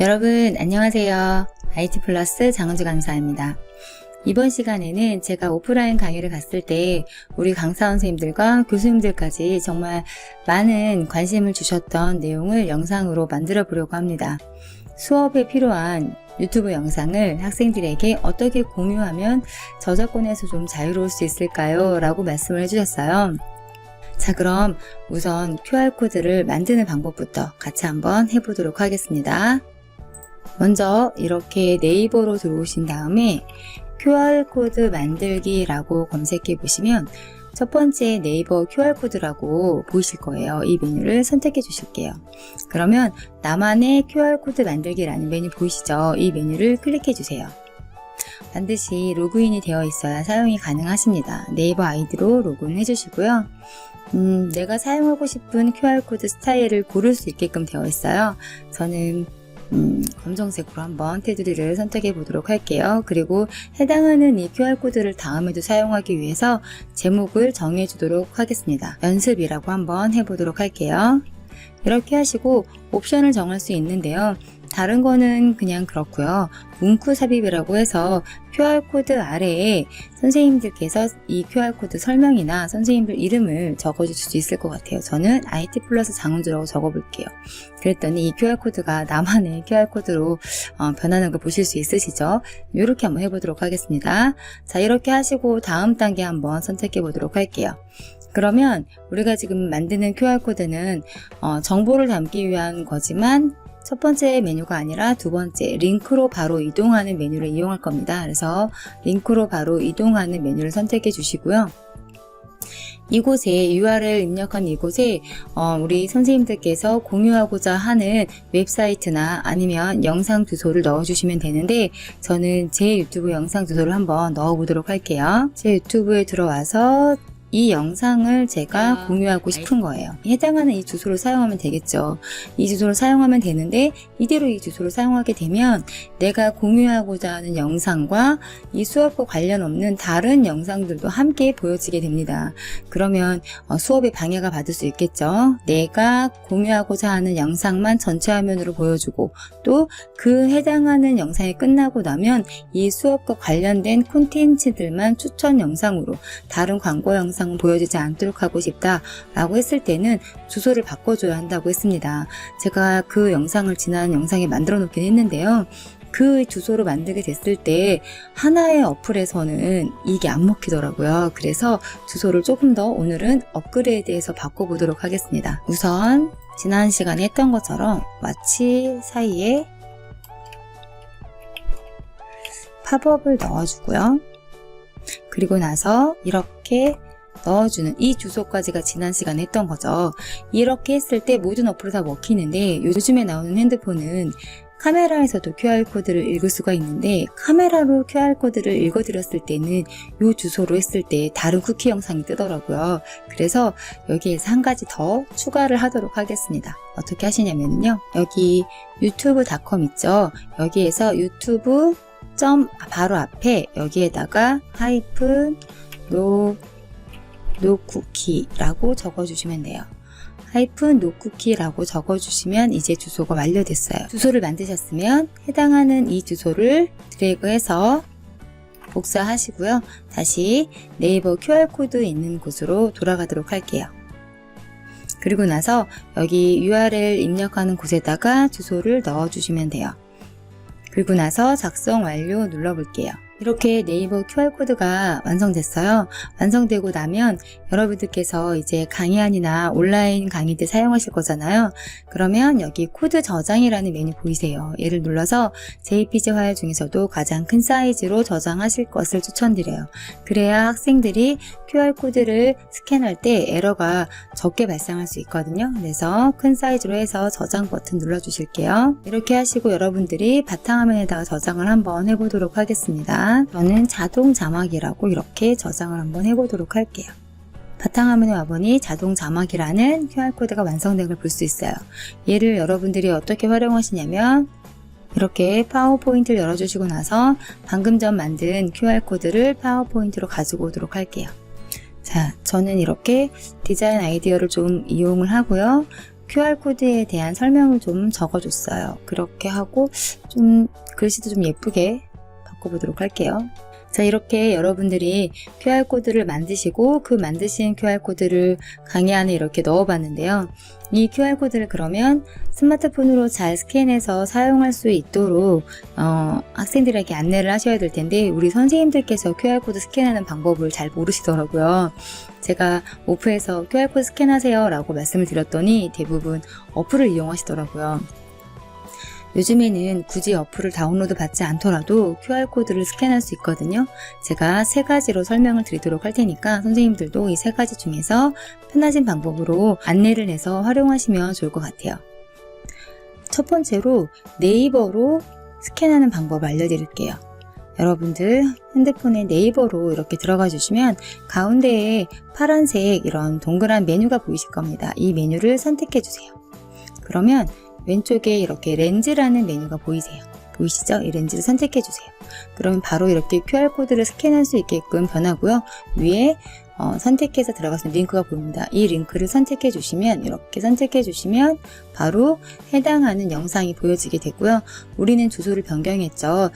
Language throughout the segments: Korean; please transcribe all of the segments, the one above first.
여러분 안녕하세요. IT 플러스 장은주 강사입니다. 이번 시간에는 제가 오프라인 강의를 갔을 때 우리 강사 선생님들과 교수님들까지 정말 많은 관심을 주셨던 내용을 영상으로 만들어 보려고 합니다. 수업에 필요한 유튜브 영상을 학생들에게 어떻게 공유하면 저작권에서 좀 자유로울 수 있을까요? 라고 말씀을 해주셨어요. 자, 그럼 우선 QR코드를 만드는 방법부터 같이 한번 해보도록 하겠습니다. 먼저 이렇게 네이버로 들어오신 다음에 QR코드 만들기라고 검색해 보시면 첫 번째 네이버 QR코드라고 보이실 거예요. 이 메뉴를 선택해 주실게요. 그러면 나만의 QR코드 만들기라는 메뉴 보이시죠? 이 메뉴를 클릭해 주세요. 반드시 로그인이 되어 있어야 사용이 가능하십니다. 네이버 아이디로 로그인 해주시고요. 음, 내가 사용하고 싶은 QR코드 스타일을 고를 수 있게끔 되어 있어요. 저는 음, 검정색으로 한번 테두리를 선택해 보도록 할게요. 그리고 해당하는 이 QR코드를 다음에도 사용하기 위해서 제목을 정해 주도록 하겠습니다. 연습이라고 한번 해보도록 할게요. 이렇게 하시고 옵션을 정할 수 있는데요. 다른 거는 그냥 그렇고요. 문구 삽입이라고 해서 QR코드 아래에 선생님들께서 이 QR코드 설명이나 선생님들 이름을 적어줄 수 있을 것 같아요. 저는 IT 플러스 장은주라고 적어볼게요. 그랬더니 이 QR코드가 나만의 QR코드로 어, 변하는 걸 보실 수 있으시죠? 이렇게 한번 해보도록 하겠습니다. 자, 이렇게 하시고 다음 단계 한번 선택해 보도록 할게요. 그러면 우리가 지금 만드는 QR코드는 어, 정보를 담기 위한 거지만 첫 번째 메뉴가 아니라 두 번째 링크로 바로 이동하는 메뉴를 이용할 겁니다. 그래서 링크로 바로 이동하는 메뉴를 선택해 주시고요. 이곳에 URL 입력한 이곳에 어, 우리 선생님들께서 공유하고자 하는 웹사이트나 아니면 영상 주소를 넣어주시면 되는데 저는 제 유튜브 영상 주소를 한번 넣어보도록 할게요. 제 유튜브에 들어와서 이 영상을 제가 아, 공유하고 싶은 거예요. 해당하는 이 주소를 사용하면 되겠죠. 이 주소를 사용하면 되는데 이대로 이 주소를 사용하게 되면 내가 공유하고자 하는 영상과 이 수업과 관련 없는 다른 영상들도 함께 보여지게 됩니다. 그러면 어, 수업에 방해가 받을 수 있겠죠. 내가 공유하고자 하는 영상만 전체 화면으로 보여주고 또 그 해당하는 영상이 끝나고 나면 이 수업과 관련된 콘텐츠들만 추천 영상으로 다른 광고 영상 은 보여지지 않도록 하고 싶다 라고 했을 때는 주소를 바꿔줘야 한다고 했습니다. 제가 그 영상을 지난 영상에 만들어 놓긴 했는데요. 그 주소로 만들게 됐을 때 하나의 어플에서는 이게 안 먹히더라고요. 그래서 주소를 조금 더 오늘은 업그레이드해서 바꿔보도록 하겠습니다. 우선 지난 시간에 했던 것처럼 마치 사이에 팝업을 넣어주고요. 그리고 나서 이렇게 넣어주는 이 주소까지가 지난 시간에 했던 거죠. 이렇게 했을 때 모든 어플이 다 먹히는데 요즘에 나오는 핸드폰은 카메라에서도 QR코드를 읽을 수가 있는데 카메라로 QR코드를 읽어드렸을 때는 이 주소로 했을 때 다른 쿠키 영상이 뜨더라고요. 그래서 여기에서 한 가지 더 추가를 하도록 하겠습니다. 어떻게 하시냐면요. 여기 유튜브닷컴 있죠. 여기에서 유튜브 점 바로 앞에 여기에다가 하이픈 노 노쿠키라고 적어주시면 돼요. 하이픈 노쿠키라고 적어주시면 이제 주소가 완료됐어요. 주소를 만드셨으면 해당하는 이 주소를 드래그해서 복사하시고요. 다시 네이버 QR코드 있는 곳으로 돌아가도록 할게요. 그리고 나서 여기 URL 입력하는 곳에다가 주소를 넣어주시면 돼요. 그리고 나서 작성 완료 눌러볼게요. 이렇게 네이버 QR코드가 완성됐어요. 완성되고 나면 여러분들께서 이제 강의안이나 온라인 강의 때 사용하실 거잖아요. 그러면 여기 코드 저장이라는 메뉴 보이세요. 얘를 눌러서 JPG 파일 중에서도 가장 큰 사이즈로 저장하실 것을 추천드려요. 그래야 학생들이 QR코드를 스캔할 때 에러가 적게 발생할 수 있거든요. 그래서 큰 사이즈로 해서 저장 버튼 눌러주실게요. 이렇게 하시고 여러분들이 바탕화면에다가 저장을 한번 해보도록 하겠습니다. 저는 자동 자막이라고 이렇게 저장을 한번 해보도록 할게요. 바탕화면에 와보니 자동 자막이라는 QR코드가 완성된 걸 볼 수 있어요. 얘를 여러분들이 어떻게 활용하시냐면 이렇게 파워포인트를 열어주시고 나서 방금 전 만든 QR코드를 파워포인트로 가지고 오도록 할게요. 자, 저는 이렇게 디자인 아이디어를 좀 이용을 하고요. QR코드에 대한 설명을 좀 적어줬어요. 그렇게 하고 좀 글씨도 좀 예쁘게 바꿔보도록 할게요. 자, 이렇게 여러분들이 QR코드를 만드시고 그 만드신 QR코드를 강의 안에 이렇게 넣어봤는데요. 이 QR코드를 그러면 스마트폰으로 잘 스캔해서 사용할 수 있도록 어, 학생들에게 안내를 하셔야 될 텐데 우리 선생님들께서 QR코드 스캔하는 방법을 잘 모르시더라고요. 제가 오프에서 QR코드 스캔하세요 라고 말씀을 드렸더니 대부분 어플을 이용하시더라고요. 요즘에는 굳이 어플을 다운로드 받지 않더라도 QR코드를 스캔할 수 있거든요. 제가 세 가지로 설명을 드리도록 할 테니까 선생님들도 이 세 가지 중에서 편하신 방법으로 안내를 내서 활용하시면 좋을 것 같아요. 첫 번째로 네이버로 스캔하는 방법을 알려드릴게요. 여러분들 핸드폰에 네이버로 이렇게 들어가 주시면 가운데에 파란색 이런 동그란 메뉴가 보이실 겁니다. 이 메뉴를 선택해 주세요. 그러면 왼쪽에 이렇게 렌즈라는 메뉴가 보이세요. 보이시죠? 이 렌즈를 선택해 주세요. 그러면 바로 이렇게 QR코드를 스캔할 수 있게끔 변하고요. 위에 어, 선택해서 들어가서 링크가 보입니다. 이 링크를 선택해 주시면 이렇게 선택해 주시면 바로 해당하는 영상이 보여지게 되고요. 우리는 주소를 변경했죠.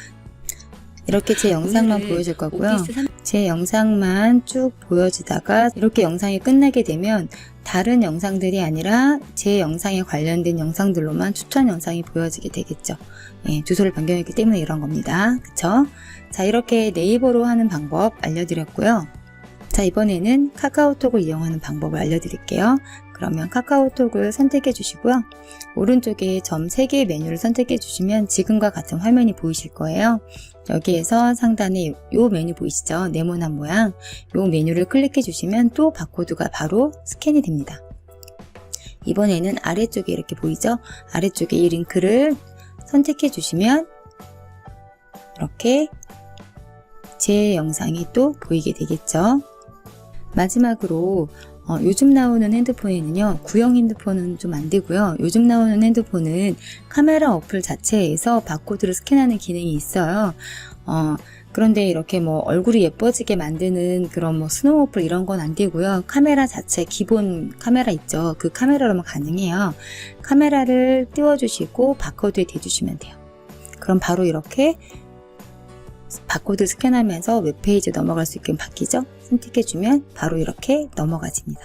이렇게 제 영상만 오늘은 보여줄 거고요. 제 영상만 쭉 보여지다가 이렇게 영상이 끝나게 되면 다른 영상들이 아니라 제 영상에 관련된 영상들로만 추천 영상이 보여지게 되겠죠. 예, 주소를 변경했기 때문에 이런 겁니다. 그쵸? 자, 이렇게 네이버로 하는 방법 알려드렸고요. 자, 이번에는 카카오톡을 이용하는 방법을 알려드릴게요. 그러면 카카오톡을 선택해 주시고요. 오른쪽에 점 3개의 메뉴를 선택해 주시면 지금과 같은 화면이 보이실 거예요. 여기에서 상단에 요 메뉴 보이시죠? 네모난 모양. 요 메뉴를 클릭해 주시면 또 바코드가 바로 스캔이 됩니다. 이번에는 아래쪽에 이렇게 보이죠? 아래쪽에 이 링크를 선택해 주시면 이렇게 제 영상이 또 보이게 되겠죠? 마지막으로 어, 요즘 나오는 핸드폰에는요, 구형 핸드폰은 좀 안 되고요. 요즘 나오는 핸드폰은 카메라 어플 자체에서 바코드를 스캔하는 기능이 있어요. 어, 그런데 이렇게 뭐 얼굴이 예뻐지게 만드는 그런 뭐 스노우 어플 이런 건 안 되고요. 카메라 자체 기본 카메라 있죠. 그 카메라로만 가능해요. 카메라를 띄워주시고 바코드에 대주시면 돼요. 그럼 바로 이렇게 바코드 스캔하면서 웹페이지 넘어갈 수 있게 바뀌죠? 선택해주면 바로 이렇게 넘어가집니다.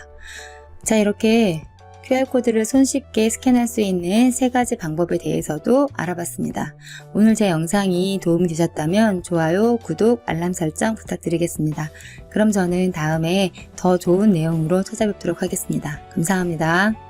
자, 이렇게 QR코드를 손쉽게 스캔할 수 있는 세 가지 방법에 대해서도 알아봤습니다. 오늘 제 영상이 도움이 되셨다면 좋아요, 구독, 알람 설정 부탁드리겠습니다. 그럼 저는 다음에 더 좋은 내용으로 찾아뵙도록 하겠습니다. 감사합니다.